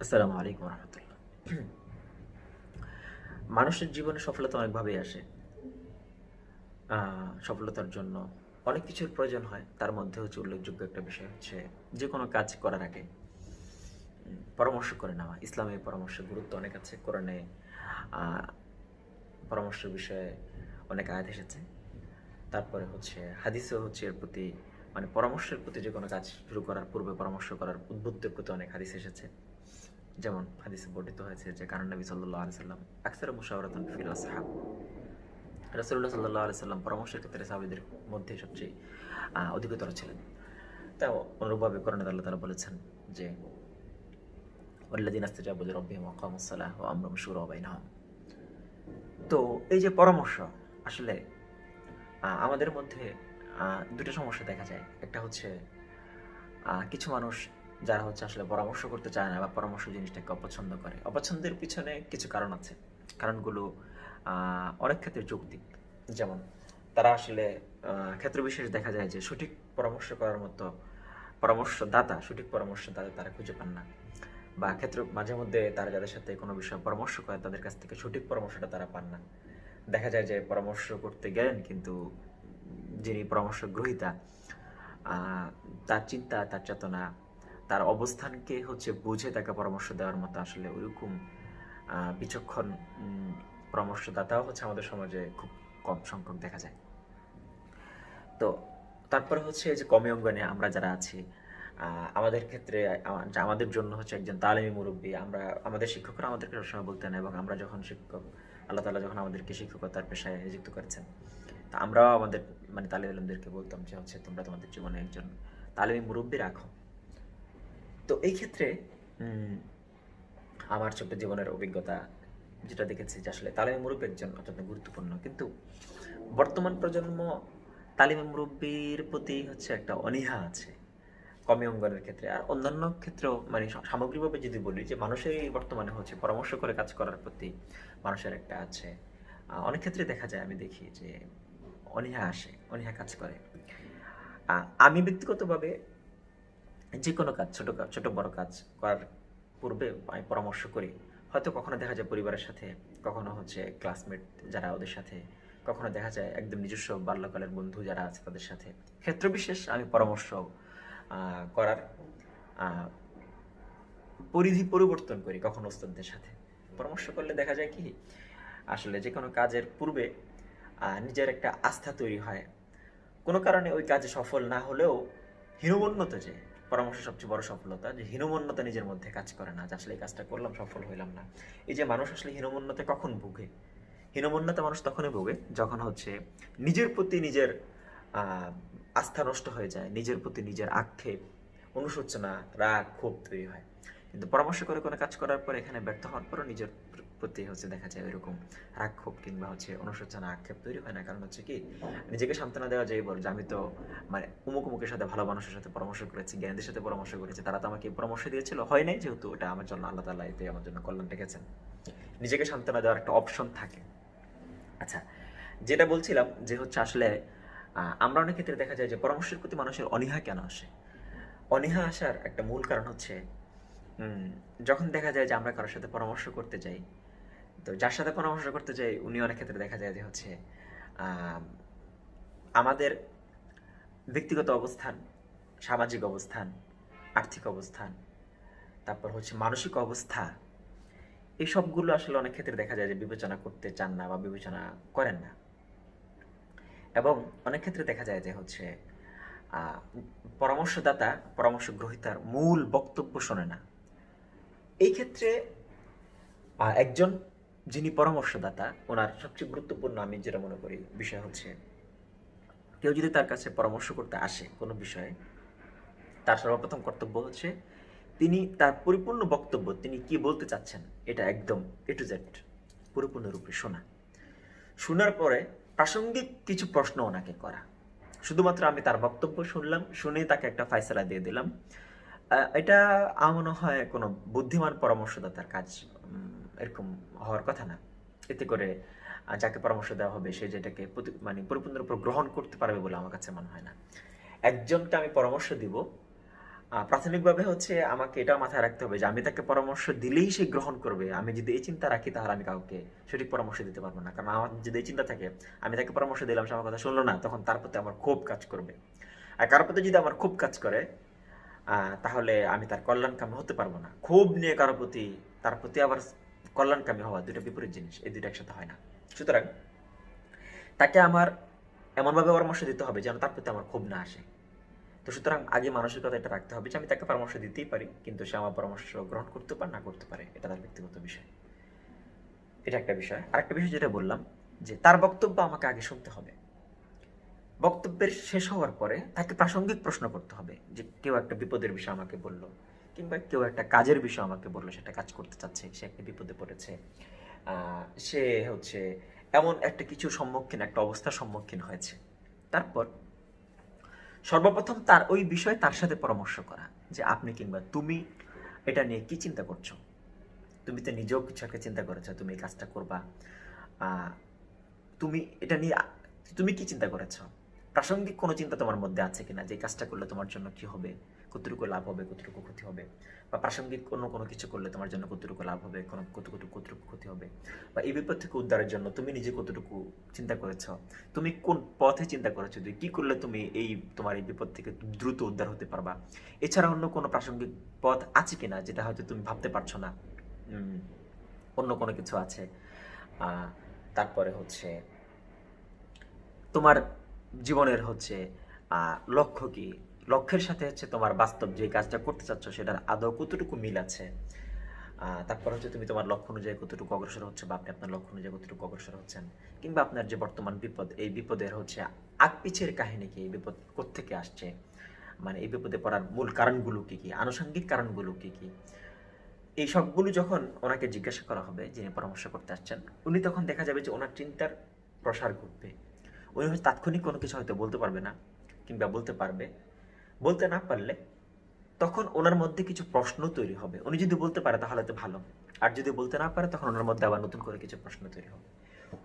আসসালামু আলাইকুম রহমতুল্লাহ। মানুষের জীবনে সফলতা অনেকভাবেই আসে। সফলতার জন্য অনেক কিছুর প্রয়োজন হয়। তার মধ্যে হচ্ছে উল্লেখযোগ্য একটা বিষয় হচ্ছে যে কোনো কাজ করার আগে পরামর্শ করে নেওয়া। ইসলামে পরামর্শের গুরুত্ব অনেক আছে। কোরআনে আহ, পরামর্শের বিষয়ে অনেক আয়াত এসেছে। তারপরে হচ্ছে হাদিসেও হচ্ছে এর প্রতি মানে পরামর্শের প্রতি যে কোনো কাজ শুরু করার পূর্বে পরামর্শ করার উদ্বুদ্ধের প্রতি অনেক হাদিস এসেছে। যেমন হাদিসে বর্ণিত হয়েছে যে কারণ নবী সাল্লাহ আলি সাল্লাম আকসার মুশাওয়ারাতান ফিল আসহাব। রাসূলুল্লাহ সাল্লাহ আলি সাল্লাম পরামর্শের ক্ষেত্রে সাহাবীদের মধ্যে সবচেয়ে অধিকতর ছিলেন। তাও অনুরূপভাবে করণে আল্লাহ তালা বলেছেন যে ওল্লাদিন আস্তাজাবু লিরাব্বিহিম ওয়া কামুস সালাহ ওয়া আমরুহুম শুরা বাইনাহুম। তো এই যে পরামর্শ, আসলে আমাদের মধ্যে দুটো সমস্যা দেখা যায়। একটা হচ্ছে কিছু মানুষ যারা হচ্ছে আসলে পরামর্শ করতে চায় না বা পরামর্শ জিনিসটাকে অপছন্দ করে। অপছন্দের পিছনে কিছু কারণ আছে। কারণগুলো অনেক ক্ষেত্রে যৌক্তিক। যেমন, তারা আসলে ক্ষেত্র বিশেষ দেখা যায় যে সঠিক পরামর্শ করার মতো পরামর্শদাতা, সঠিক পরামর্শদাতা তারা খুঁজে পান না। বা ক্ষেত্র, মাঝে মধ্যে তারা যাদের সাথে কোনো বিষয়ে পরামর্শ করে, তাদের কাছ থেকে সঠিক পরামর্শটা তারা পান না। দেখা যায় যে পরামর্শ করতে গেলেন কিন্তু যিনি পরামর্শ গ্রহীতা তার চিন্তা, তার চেতনা তার অবস্থানকে হচ্ছে বুঝে তাকে পরামর্শ দেওয়ার মতো আসলে ওইরকম বিচক্ষণ পরামর্শদাতাও হচ্ছে আমাদের সমাজে খুব কম সংখ্যক দেখা যায়। তো তারপরে হচ্ছে যে কমে অঙ্গনে আমরা যারা আছি আমাদের ক্ষেত্রে আমাদের জন্য হচ্ছে একজন তালিমি মুরব্বী, আমরা, আমাদের শিক্ষকরা আমাদেরকে সবসময় বলতেন এবং আমরা যখন শিক্ষক, আল্লাহ তালা যখন আমাদেরকে শিক্ষকতার পেশায় নিযুক্ত করেছেন, তা আমরাও আমাদের মানে তালিম আলমদেরকে বলতাম যে হচ্ছে তোমরা তোমাদের জীবনে একজন তালিমি মুরব্বী রাখো। তো এই ক্ষেত্রে আমার ছোট্ট জীবনের অভিজ্ঞতা যেটা দেখেছি যে আসলে তালিমি মুরব্বী জন্য অত্যন্ত গুরুত্বপূর্ণ। কিন্তু বর্তমান প্রজন্ম তালিমি মুরব্বীর প্রতি হচ্ছে একটা অনীহা আছে কমি অঙ্গনের ক্ষেত্রে। আর অন্যান্য ক্ষেত্রেও মানে সামগ্রিকভাবে যদি বলি যে মানুষের বর্তমানে হচ্ছে পরামর্শ করে কাজ করার প্রতি মানুষের একটা আছে। অনেক ক্ষেত্রে দেখা যায় আমি দেখি যে অনীহা আসে, অনীহা কাজ করে। আমি ব্যক্তিগতভাবে যে কোনো কাজ, ছোট কাজ ছোট বড় কাজ করার পূর্বে আমি পরামর্শ করি। হয়তো কখনো দেখা যায় পরিবারের সাথে, কখনো হচ্ছে ক্লাসমেট যারা ওদের সাথে, কখনো দেখা যায় একদম নিজস্ব বাল্যকালের বন্ধু যারা আছে তাদের সাথে। ক্ষেত্রবিশেষ আমি পরামর্শ করার পরিধি পরিবর্তন করি কখনো ওস্তাদদের সাথে। পরামর্শ করলে দেখা যায় কি, আসলে যে কোনো কাজের পূর্বে নিজের একটা আস্থা তৈরি হয়। কোনো কারণে ওই কাজে সফল না হলেও হীনমন্যতা যে পরামর্শ সবচেয়ে বড় সফলতা যে হীনমন্যতা নিজের মধ্যে কাজ করে না, যে আসলে এই কাজটা করলাম, সফল হইলাম না। এই যে মানুষ আসলে হীনমন্যতা কখন ভুগে? হীনমন্যতা মানুষ তখনই ভোগে যখন হচ্ছে নিজের প্রতি নিজের আস্থা নষ্ট হয়ে যায়, নিজের প্রতি নিজের আক্ষেপ, অনুশোচনা, রাগ, ক্ষোভ তৈরি হয়। কিন্তু পরামর্শ করে কোনো কাজ করার পর এখানে ব্যর্থ হওয়ার পরও নিজের প্রতি হচ্ছে দেখা যায় এরকম রাগ ক্ষোভ কিংবা হচ্ছে অনুশোচনা আক্ষেপ তৈরি হয় না। কারণ হচ্ছে কি, নিজেকে সান্ত্বনা দেওয়া যায় বল যে আমি তো মানে উমুক উমুকের সাথে ভালো মানুষের সাথে পরামর্শ করেছি, জ্ঞানীদের সাথে পরামর্শ করেছি, তারা তো আমাকে পরামর্শ দিয়েছিল, হয় নাই যেহেতু ওটা আমার জন্য আল্লাহ তাল্লাহ এতে আমার জন্য কল্যাণ রেখেছেন। নিজেকে সান্ত্বনা দেওয়ার একটা অপশন থাকে। আচ্ছা যেটা বলছিলাম যে হচ্ছে আসলে আমরা অনেক ক্ষেত্রে দেখা যায় যে পরামর্শের প্রতি মানুষের অনীহা কেন আসে? অনীহা আসার একটা মূল কারণ হচ্ছে যখন দেখা যায় যে আমরা কারোর সাথে পরামর্শ করতে যাই তো যার সাথে পরামর্শ করতে যাই উনি অনেক ক্ষেত্রে দেখা যায় যে হচ্ছে আমাদের ব্যক্তিগত অবস্থান, সামাজিক অবস্থান, আর্থিক অবস্থান, তারপর হচ্ছে মানসিক অবস্থা, এই সবগুলো আসলে অনেক ক্ষেত্রে দেখা যায় যে বিবেচনা করতে চান না বা বিবেচনা করেন না। এবং অনেক ক্ষেত্রে দেখা যায় যে হচ্ছে পরামর্শদাতা পরামর্শ গ্রহীতার মূল বক্তব্য শোনে না। এই ক্ষেত্রে একজন যিনি পরামর্শদাতা, ওনার সবচেয়ে গুরুত্বপূর্ণ আমি যেটা মনে করি বিষয় হচ্ছে, কেউ যদি তার কাছে পরামর্শ করতে আসে কোনো বিষয়ে, তার সর্বপ্রথম কর্তব্য হচ্ছে তিনি তার পরিপূর্ণ বক্তব্য, তিনি কি বলতে চাচ্ছেন, এটা একদম এ টু জেড পরিপূর্ণরূপে শোনা। শোনার পরে প্রাসঙ্গিক কিছু প্রশ্ন ওনাকে করা। শুধুমাত্র আমি তার বক্তব্য শুনলাম শুনে তাকে একটা ফাইসলা দিয়ে দিলাম। এটা আমার মনে হয় কোনো বুদ্ধিমান পরামর্শদাতার কাজ এরকম হওয়ার কথা না। এতে করে যাকে পরামর্শ দেওয়া হবে, সে যেটাকে মানে পরিপূর্ণরূপে গ্রহণ করতে পারবে বলে আমার কাছে মনে হয় না। একজনকে আমি পরামর্শ দিব প্রাথমিকভাবে হচ্ছে আমাকে এটা মাথায় রাখতে হবে যে, আমি তাকে পরামর্শ দিলেই সে গ্রহণ করবে। আমি যদি এই চিন্তা রাখি, তাহলে আমি কাউকে সঠিক পরামর্শ দিতে পারব না। কারণ আমার যদি এই চিন্তা থাকে, আমি তাকে পরামর্শ দিলাম, সে আমার কথা শুনলো না, তখন তার প্রতি আমার খুব কাজ করবে। আর কারোর প্রতি যদি আমার খুব কাজ করে তাহলে আমি তার কল্যাণকামী হতে পারব না। খুব নিয়ে কারোর প্রতি, তার প্রতি আবার কল্যাণকামী হওয়া দুটো বিপরীত জিনিস, এই দুটো একসাথে হয় না। সুতরাং তাকে আমার এমনভাবে পরামর্শ দিতে হবে যেন তার প্রতি আমার ক্ষোভ না আসে। তো সুতরাং আগে মানসিকতা এটা রাখতে হবে যে, আমি তাকে পরামর্শ দিতেই পারি, কিন্তু সে আমার পরামর্শ গ্রহণ করতে পারে, না করতে পারে, এটা তার ব্যক্তিগত বিষয়। এটা একটা বিষয়। আরেকটা বিষয় যেটা বললাম, যে তার বক্তব্য আমাকে আগে শুনতে হবে। বক্তব্যের শেষ হওয়ার পরে তাকে প্রাসঙ্গিক প্রশ্ন করতে হবে যে, কেউ একটা বিপদের বিষয় আমাকে বলল। কিংবা কেউ একটা কাজের বিষয় আমাকে বলল সেটা কাজ করতে চাচ্ছে, সে একটা বিপদে পড়েছে। সে হচ্ছে এমন একটা কিছু সম্মুখীন, একটা অবস্থার সম্মুখীন হয়েছে। তারপর সর্বপ্রথম তার ওই বিষয়ে তার সাথে পরামর্শ করা যে আপনি কিংবা তুমি এটা নিয়ে কি চিন্তা করছ? তুমি তো নিজেও কিছু একটা চিন্তা করেছ, তুমি এই কাজটা করবা। তুমি এটা নিয়ে তুমি কি চিন্তা করেছ? প্রাসঙ্গিক কোনো চিন্তা তোমার মধ্যে আছে কিনা যে কাজটা করলে তোমার জন্য কি হবে? কতটুকু লাভ হবে, কতটুকু ক্ষতি হবে? বা প্রাসঙ্গিক অন্য কোনো কিছু করলে তোমার জন্য কতটুকু লাভ হবে, কোনো কতটুকু কতটুকু ক্ষতি হবে? বা এই বিপদ থেকে উদ্ধারের জন্য তুমি নিজে কতটুকু চিন্তা করেছ? তুমি কোন পথে চিন্তা করেছ যে কি করলে তুমি এই, তোমার এই বিপদ থেকে দ্রুত উদ্ধার হতে পারবা? এছাড়া অন্য কোনো প্রাসঙ্গিক পথ আছে কিনা যেটা হয়তো তুমি ভাবতে পারছ না? অন্য কোনো কিছু আছে? তারপরে হচ্ছে তোমার জীবনের হচ্ছে লক্ষ্য কি? লক্ষ্যের সাথে হচ্ছে তোমার বাস্তব যে কাজটা করতে চাচ্ছ, সেটার আদৌ কতটুকু মিল আছে? তারপর হচ্ছে তুমি তোমার লক্ষ্য অনুযায়ী কতটুকু অগ্রসর হচ্ছে বা আপনি আপনার লক্ষ্য অনুযায়ী কতটুকু অগ্রসর হচ্ছেন, কিংবা আপনার যে বর্তমান বিপদ, এই বিপদের হচ্ছে আগ পিছের কাহিনী কি? এই বিপদ কোত্থেকে আসছে? মানে এই বিপদে পড়ার মূল কারণগুলো কি কি? আনুষঙ্গিক কারণগুলো কি কি? এই সবগুলো যখন ওনাকে জিজ্ঞাসা করা হবে, যিনি পরামর্শ করতে আসছেন, উনি তখন দেখা যাবে যে ওনার চিন্তার প্রসার ঘটবে। উনি হয়তো তাৎক্ষণিক কোনো কিছু হয়তো বলতে পারবে না, কিংবা বলতে পারবে। বলতে না পারলে তখন ওনার মধ্যে কিছু প্রশ্ন তৈরি হবে। উনি যদি বলতে পারে তাহলে তো ভালো। আর যদি বলতে না পারে তখন ওনার মধ্যে আবার নতুন করে কিছু প্রশ্ন তৈরি হবে।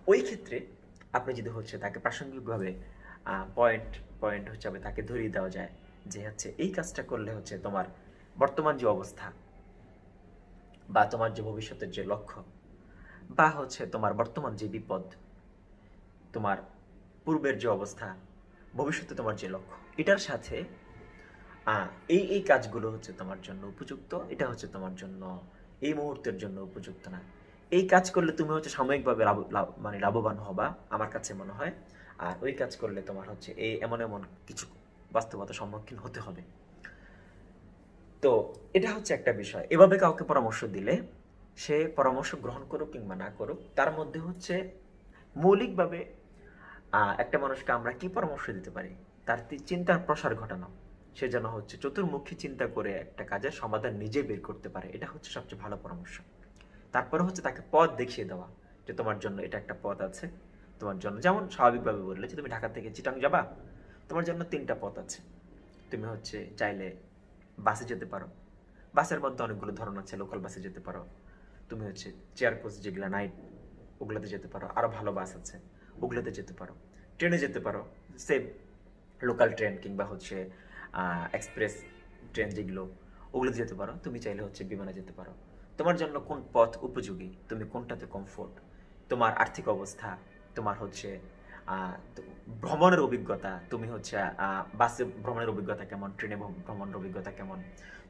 ওই ক্ষেত্রে আপনি যদি হচ্ছে তাকে প্রাসঙ্গিকভাবে পয়েন্ট পয়েন্ট হচ্ছে তাকে ধরিয়ে দেওয়া যায় যে হচ্ছে এই কাজটা করলে হচ্ছে তোমার বর্তমান যে অবস্থা বা তোমার যে ভবিষ্যতের যে লক্ষ্য বা হচ্ছে তোমার বর্তমান যে বিপদ, তোমার পূর্বের যে অবস্থা, ভবিষ্যতে তোমার যে লক্ষ্য, এটার সাথে এই এই কাজগুলো হচ্ছে তোমার জন্য উপযুক্ত, এটা হচ্ছে তোমার জন্য এই মুহূর্তের জন্য উপযুক্ত না। এই কাজ করলে তুমি হচ্ছে সাময়িকভাবে মানে লাভবান হবা, আমার কাছে মনে হয়। আর ওই কাজ করলে তোমার হচ্ছে এই এমন এমন কিছু বাস্তবতার সম্মুখীন হতে হবে। তো এটা হচ্ছে একটা বিষয়। এভাবে কাউকে পরামর্শ দিলে সে পরামর্শ গ্রহণ করুক কিংবা না করুক, তার মধ্যে হচ্ছে মৌলিকভাবে একটা মানুষকে আমরা কি পরামর্শ দিতে পারি? তার চিন্তার প্রসার ঘটানো। সে যেন হচ্ছে চতুর্মুখী চিন্তা করে একটা কাজের সমাধান নিজে বের করতে পারে। এটা হচ্ছে সবচেয়ে ভালো পরামর্শ। তারপরে হচ্ছে তাকে পথ দেখিয়ে দেওয়া যে তোমার জন্য এটা একটা পথ আছে। তোমার জন্য যেমন স্বাভাবিকভাবে বললে যে তুমি ঢাকা থেকে চিটাং যাবা, তোমার জন্য তিনটা পথ আছে। তুমি হচ্ছে চাইলে বাসে যেতে পারো। বাসের মধ্যে অনেকগুলো ধরন আছে লোকাল বাসে যেতে পারো। তুমি হচ্ছে চেয়ার কোচ যেগুলো নাইট ওগুলোতে যেতে পারো। আরও ভালো বাস আছে, ওগুলোতে যেতে পারো। ট্রেনে যেতে পারো। সেম লোকাল ট্রেন কিংবা হচ্ছে এক্সপ্রেস ট্রেন যেগুলো, ওগুলোতে যেতে পারো। তুমি চাইলে হচ্ছে বিমানে যেতে পারো। তোমার জন্য কোন পথ উপযোগী? তুমি কোনটাতে কমফোর্ট তোমার আর্থিক অবস্থা, তোমার হচ্ছে ভ্রমণের অভিজ্ঞতা, তুমি হচ্ছে বাসে ভ্রমণের অভিজ্ঞতা কেমন? ট্রেনে ভ্রম- ভ্রমণের অভিজ্ঞতা কেমন?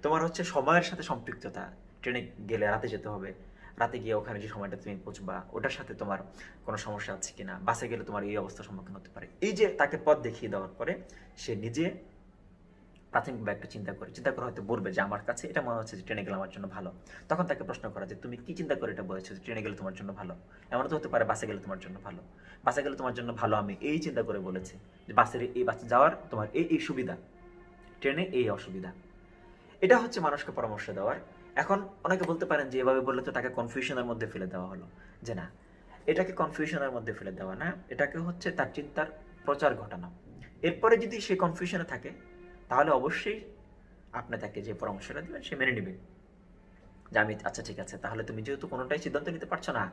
তোমার হচ্ছে সময়ের সাথে সম্পৃক্ততা ট্রেনে গেলে রাতে যেতে হবে। রাতে গিয়ে ওখানে যে সময়টা তুমি পৌঁছবা, ওটার সাথে তোমার কোনো সমস্যা আছে কিনা? বাসে গেলে তোমার এই অবস্থার সম্মুখীন হতে পারে। এই যে তাকে পথ দেখিয়ে দেওয়ার পরে, সে নিজে প্রাথমিকভাবে একটা চিন্তা করে চিন্তা করে হয়তো বলবে যে আমার কাছে এটা মনে হচ্ছে যে ট্রেনে গেলে আমার জন্য ভালো। তখন তাকে প্রশ্ন করা যে তুমি কি চিন্তা করে এটা বলেছ যে ট্রেনে গেলে তোমার জন্য ভালো? এমন তো হতে পারে বাসে গেলে তোমার জন্য ভালো। বাসে গেলে তোমার জন্য ভালো আমি এই চিন্তা করে বলেছি যে বাসের এই বাসে যাওয়ার তোমার এই এই সুবিধা। ট্রেনে এই অসুবিধা। এটা হচ্ছে মানুষকে পরামর্শ দেওয়ার। এখন অনেকে বলতে পারেন যে এভাবে বললে তো তাকে কনফিউশনের মধ্যে ফেলে দেওয়া হলো। যে না, এটাকে কনফিউশনের মধ্যে ফেলে দেওয়া না, এটাকে হচ্ছে তার চিন্তার প্রচার ঘটানো। এরপরে যদি সে কনফিউশনে থাকে তাহলে অবশ্যই আপনি তাকে যে পরামর্শটা দেবেন, সে মেনে নেবে। যে আমি আচ্ছা ঠিক আছে, তাহলে তুমি যেহেতু কোনোটাই সিদ্ধান্ত নিতে পারছ না,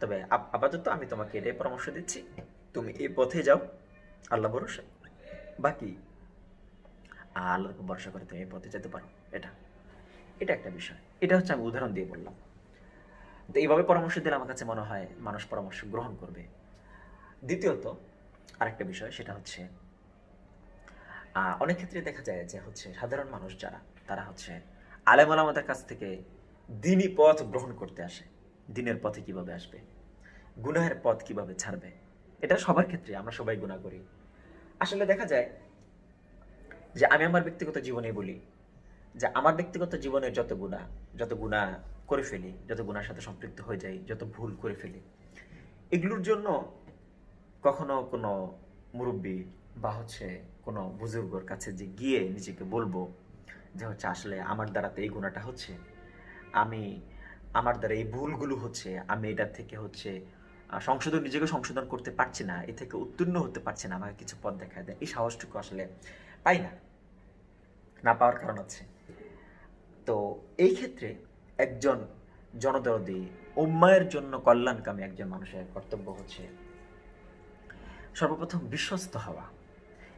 তবে আপাতত আমি তোমাকে এটাই পরামর্শ দিচ্ছি, তুমি এই পথে যাও, আল্লাহ ভরসা। বাকি উপর ভরসা করে তুমি এই পথে যেতে পারো, এটা এটা একটা বিষয়। এটা হচ্ছে আমি উদাহরণ দিয়ে বললাম। তো এইভাবে পরামর্শ দিলে আমার কাছে মনে হয় মানুষ পরামর্শ গ্রহণ করবে। দ্বিতীয়ত, আরেকটা বিষয়, সেটা হচ্ছে অনেক ক্ষেত্রে দেখা যায় যে হচ্ছে সাধারণ মানুষ যারা, তারা হচ্ছে আলেম আলামাদের কাছ থেকে দিনই পথ গ্রহণ করতে আসে। দিনের পথে কীভাবে আসবে? গুনাহের পথ কীভাবে ছাড়বে? এটা সবার ক্ষেত্রে, আমরা সবাই গুণা করি। আসলে দেখা যায় যে আমি আমার ব্যক্তিগত জীবনে বলি যে আমার ব্যক্তিগত জীবনের যত গুণা যত গুণা করে ফেলি, যত গুণার সাথে সম্পৃক্ত হয়ে যাই, যত ভুল করে ফেলি, এগুলোর জন্য কখনো কোনো মুরব্বী বা হচ্ছে কোনো বুজুর্গর কাছে যে গিয়ে নিজেকে বলব যে হচ্ছে আসলে আমার দ্বারাতে এই গুণাটা হচ্ছে, আমি, আমার দ্বারা এই ভুলগুলো হচ্ছে, আমি এটা থেকে হচ্ছে সংশোধন, নিজেকে সংশোধন করতে পারছি না, এ থেকে উত্তীর্ণ হতে পারছি না, আমাকে কিছু পথ দেখা দেয় এই সাহসটুকু আসলে পাই না না পাওয়ার কারণ আছে। তো এই ক্ষেত্রে একজন জনদরদি, উম্মায়ের জন্য কল্যাণকামী একজন মানুষের কর্তব্য হচ্ছে সর্বপ্রথম বিশ্বস্ত হওয়া।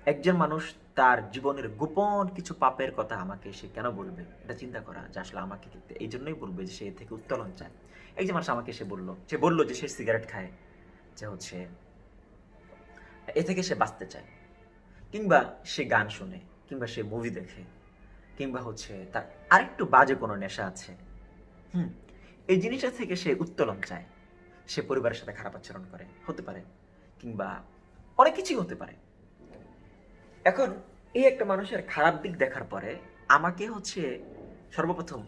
একজন মানুষ তার জীবনের গোপন কিছু পাপের কথা আমাকে সে কেন বলবে? এটা চিন্তা করা যে আসলে আমাকে এই জন্যই বলবে যে সে থেকে উত্তোলন চায়। একজন মানুষ আমাকে সে বলল সে বলল যে সে সিগারেট খায়, যে হচ্ছে এ থেকে সে বাঁচতে চায়। কিংবা সে গান শুনে, কিংবা সে মুভি দেখে, কিংবা হচ্ছে তার আরেকটু বাজে কোনো নেশা আছে। হুম, এই জিনিসটা থেকে সে উত্তোলন চায়। সে পরিবারের সাথে খারাপ আচরণ করে, হতে পারে। কিংবা অনেক কিছুই হতে পারে। এখন এই একটা মানুষের খারাপ দিক দেখার পরে আমাকে হচ্ছে সর্বপ্রথম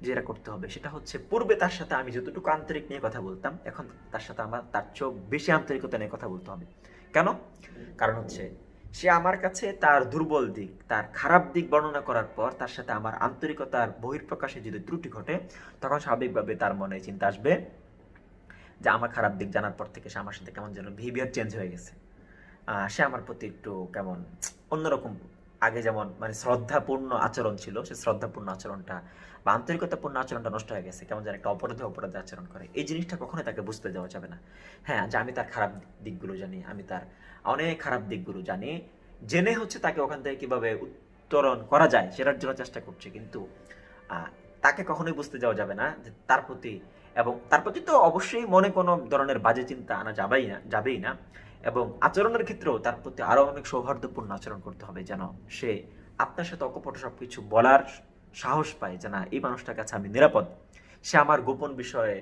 যেটা করতে হবে, সেটা হচ্ছে পূর্বে তার সাথে আমি যতটুকু আন্তরিক নিয়ে কথা বলতাম, এখন তার সাথে আমার, তার চেয়েও বেশি আন্তরিকতা নিয়ে কথা বলতে হবে। কেন? কারণ হচ্ছে সে আমার কাছে তার দুর্বল দিক, তার খারাপ দিক বর্ণনা করার পর তার সাথে আমার আন্তরিকতার বহির্প্রকাশে যদি ত্রুটি ঘটে, তখন স্বাভাবিকভাবে তার মনে চিন্তা আসবে যে আমার খারাপ দিক জানার পর থেকে সে আমার সাথে কেমন যেন বিহেভিয়ার চেঞ্জ হয়ে গেছে। সে আমার প্রতি একটু কেমন, অন্যরকম আগে যেমন মানে শ্রদ্ধাপূর্ণ আচরণ ছিল, সে শ্রদ্ধাপূর্ণ আচরণটা বা আন্তরিকতাপূর্ণ আচরণটা নষ্ট হয়ে গেছে, কেমন যেন একটা অপরাধে অপরাধে আচরণ করে। এই জিনিসটা কখনোই তাকে বুঝতে দেওয়া যাবে না। হ্যাঁ যে আমি তার খারাপ দিকগুলো জানি, আমি তার অনেক খারাপ দিকগুলো জানি, জেনে হচ্ছে তাকে ওখান থেকে কীভাবে উত্তরণ করা যায়, সেটার জন্য চেষ্টা করছে, কিন্তু তাকে কখনোই বুঝতে যাওয়া যাবে না যে তার প্রতি এবং তার প্রতি তো অবশ্যই মনে কোনো ধরনের বাজে চিন্তা আনা যাবেই না যাবেই না। এবং আচরণের ক্ষেত্রেও তার প্রতি আরও অনেক সৌহার্দ্যপূর্ণ আচরণ করতে হবে যেন সে আপনার সাথে অকপট সবকিছু বলার সাহস পায় যে না, এই মানুষটার কাছে আমি নিরাপদ। সে আমার গোপন বিষয়ে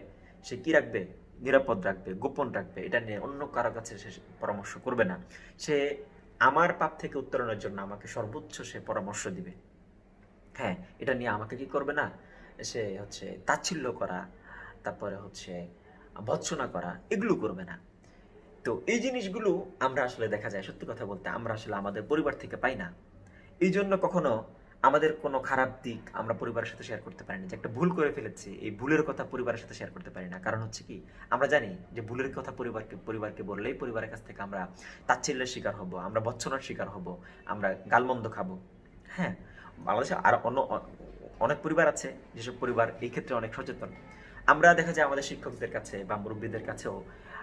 সে কি রাখবে? নিরাপদ রাখবে, গোপন রাখবে। এটা নিয়ে অন্য কারও কাছে সে পরামর্শ করবে না। সে আমার পাপ থেকে উত্তরণের জন্য আমাকে সর্বোচ্চ সে পরামর্শ দিবে। হ্যাঁ এটা নিয়ে আমাকে কি করবে না? সে হচ্ছে তাচ্ছিল্য করা, তারপরে হচ্ছে ভৎসনা করা, এগুলো করবে না। তো এই জিনিসগুলো আমরা আসলে দেখা যায়, সত্যি কথা বলতে আমরা আসলে আমাদের পরিবার থেকে পাই না। এই জন্য কখনো আমাদের কোনো খারাপ দিক আমরা পরিবারের সাথে শেয়ার করতে পারি না যে একটা ভুল করে ফেলেছি, এই ভুলের কথা পরিবারের সাথে শেয়ার করতে পারি না। কারণ হচ্ছে কি, আমরা জানি যে ভুলের কথা পরিবারকে পরিবারকে বললেই পরিবারের কাছ থেকে আমরা তাচ্ছিল্যের শিকার হব, আমরা বচ্ছনার শিকার হব, আমরা গালমন্দ খাব। হ্যাঁ বাংলাদেশে আর অন্য অনেক পরিবার আছে, যেসব পরিবার এই ক্ষেত্রে অনেক সচেতন। আমরা দেখা যায় আমাদের শিক্ষকদের কাছে বা মুরব্বীদের কাছেও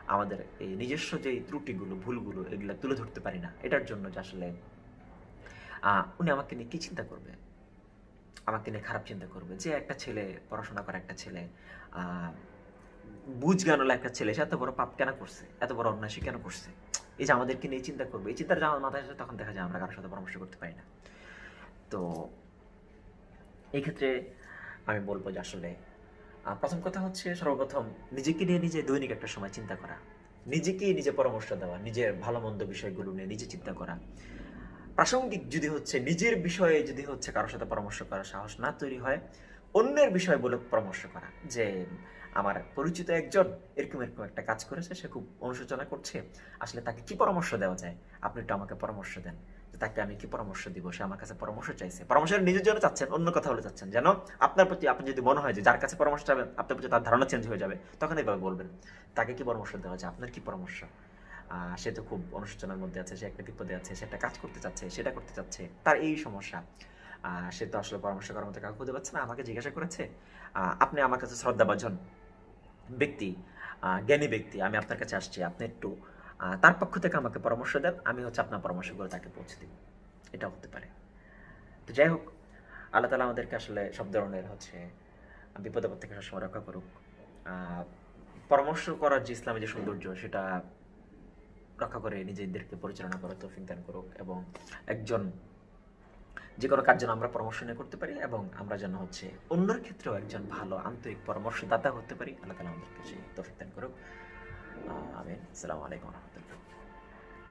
আমাদের এই নিজস্ব যে ত্রুটিগুলো, ভুলগুলো, এগুলো তুলে ধরতে পারি না। এটার জন্য যে আসলে উনি আমাকে নিয়ে কি চিন্তা করবে? আমাকে নিয়ে খারাপ চিন্তা করবে। যে একটা ছেলে, পড়াশোনা করা একটা ছেলে বুঝ জ্ঞানলা একটা ছেলে, সে এত বড় পাপ কেন করছে? এত বড় অন্যায় সে কেন করছে? এই যে আমাদেরকে নিয়ে চিন্তা করবে, এই চিন্তাটা আমার মাথায় আসে তখন দেখা যায় আমরা কারোর সাথে পরামর্শ করতে পারি না। তো, এই ক্ষেত্রে আমি বলব যে আসলে প্রথম কথা হচ্ছে সর্বপ্রথম নিজেকে নিয়ে নিজে দৈনিক একটা সময় চিন্তা করা। নিজেকেই নিজে পরামর্শ দেওয়া, নিজের ভালো মন্দ বিষয়গুলো নিয়ে নিজে চিন্তা করা। প্রাসঙ্গিক যদি হচ্ছে নিজের বিষয়ে যদি হচ্ছে কারোর সাথে পরামর্শ করার সাহস না তৈরি হয়, অন্যের বিষয় বলে পরামর্শ করা। যে আমার পরিচিত একজন এরকম এরকম একটা কাজ করেছে, সে খুব অনুশোচনা করছে, আসলে তাকে কি পরামর্শ দেওয়া যায়? আপনি একটু আমাকে পরামর্শ দেন। তাকে আমি কি পরামর্শ দিব, সে আমার কাছে পরামর্শ চাইছে। পরামর্শ নিজের জন্য চাচ্ছেন, অন্য কথা বলে চাচ্ছেন যেন আপনার প্রতি, আপনি যদি মনে হয় যে যার কাছে পরামর্শ চাবেন, আপনার প্রতি তার ধারণা চেঞ্জ হয়ে যাবে, তখন এইভাবে বলবেন। তাকে কি পরামর্শ দেওয়া যায়? আপনার কি পরামর্শ? সে তো খুব অনুশোচনার মধ্যে আছে, সে একটা বিপদে আছে, সে একটা কাজ করতে চাচ্ছে, সেটা করতে চাচ্ছে, তার এই সমস্যা। সে তো আসলে পরামর্শ করার মতো কাউকে খুঁজে পাচ্ছে না, আমাকে জিজ্ঞাসা করেছে আপনি আমার কাছে শ্রদ্ধাভাজন ব্যক্তি জ্ঞানী ব্যক্তি, আমি আপনার কাছে আসছি, আপনি একটু তার পক্ষ থেকে আমাকে পরামর্শ দেন, আমি হচ্ছে আপনার পরামর্শগুলো তাকে পৌঁছে দিব। এটা হতে পারে। তো যাই হোক, আল্লাহ তালা আমাদেরকে আসলে সব ধরনের হচ্ছে বিপদ আপদ থেকে সবসময় রক্ষা করুক। পরামর্শ করার যে ইসলামের যে সৌন্দর্য, সেটা রক্ষা করে নিজেদেরকে পরিচালনা করার তৌফিক দান করুক এবং একজন যে কোনো কাজ যেন আমরা পরামর্শ নিয়ে করতে পারি এবং আমরা যেন হচ্ছে অন্যের ক্ষেত্রেও একজন ভালো আন্তরিক পরামর্শদাতা হতে পারি, আল্লাহ তালা আমাদেরকে সেই দান করুক। আহ, আমিন আসসালামু আলাইকুম রহমতুল্লাহ